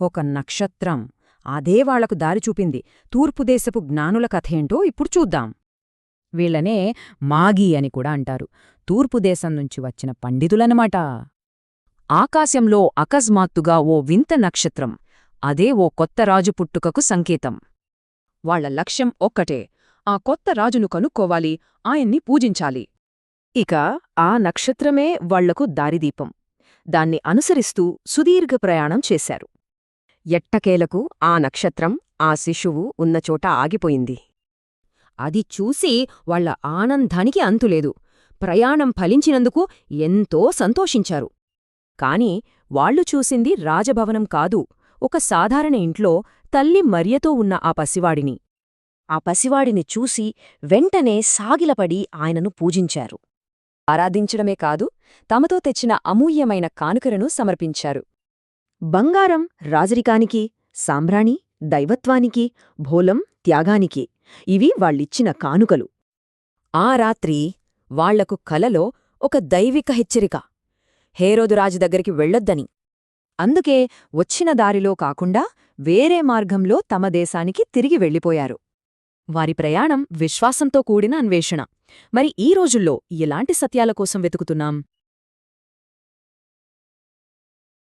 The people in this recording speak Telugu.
ఒక నక్షత్రం. అదే వాళ్ళకు దారి చూపింది. తూర్పుదేశపు జ్ఞానుల కథేంటో ఇప్పుడు చూద్దాం. వీళ్ళనే మాగీ అని కూడా అంటారు. తూర్పుదేశం నుంచి వచ్చిన పండితులనమాట. ఆకాశంలో అకస్మాత్తుగా ఓ వింత నక్షత్రం. అదే ఓ కొత్త రాజు పుట్టుకకు సంకేతం. వాళ్ళ లక్ష్యం ఒక్కటే. ఆ కొత్త రాజును కనుక్కోవాలి. ఆయన్ని పూజించాలి. ఇక ఆ నక్షత్రమే వాళ్ళకు దారిదీపం. దాన్ని అనుసరిస్తూ సుదీర్ఘ ప్రయాణం చేశారు. ఎట్టకేలకు ఆ నక్షత్రం ఆ శిశువు ఉన్నచోట ఆగిపోయింది. అది చూసి వాళ్ళ ఆనందానికి అంతులేదు. ప్రయాణం ఫలించినందుకు ఎంతో సంతోషించారు. కాని వాళ్ళు చూసింది రాజభవనం కాదు. ఒక సాధారణ ఇంట్లో తల్లి మర్యతో ఉన్న ఆ పసివాడిని. ఆ పసివాడిని చూసి వెంటనే సాగిలపడి ఆయనను పూజించారు. ఆరాధించడమే కాదు తమతో తెచ్చిన అమూల్యమైన కానుకలను సమర్పించారు. బంగారం రాజరికానికి సాంబ్రాణి దైవత్వానికి భోలం త్యాగానికి ఇవి వాళ్ళిచ్చిన కానుకలు. ఆ రాత్రి వాళ్ళకు కలలో ఒక దైవిక హెచ్చరిక. హేరోదురాజు దగ్గరికి వెళ్ళొద్దని. అందుకే వచ్చిన దారిలో కాకుండా వేరే మార్గంలో తమ దేశానికి తిరిగి వెళ్ళిపోయారు. వారి ప్రయాణం విశ్వాసంతో కూడిన అన్వేషణ. మరి ఈ రోజుల్లో ఎలాంటి సత్యాల కోసం వెతుకుతున్నాం?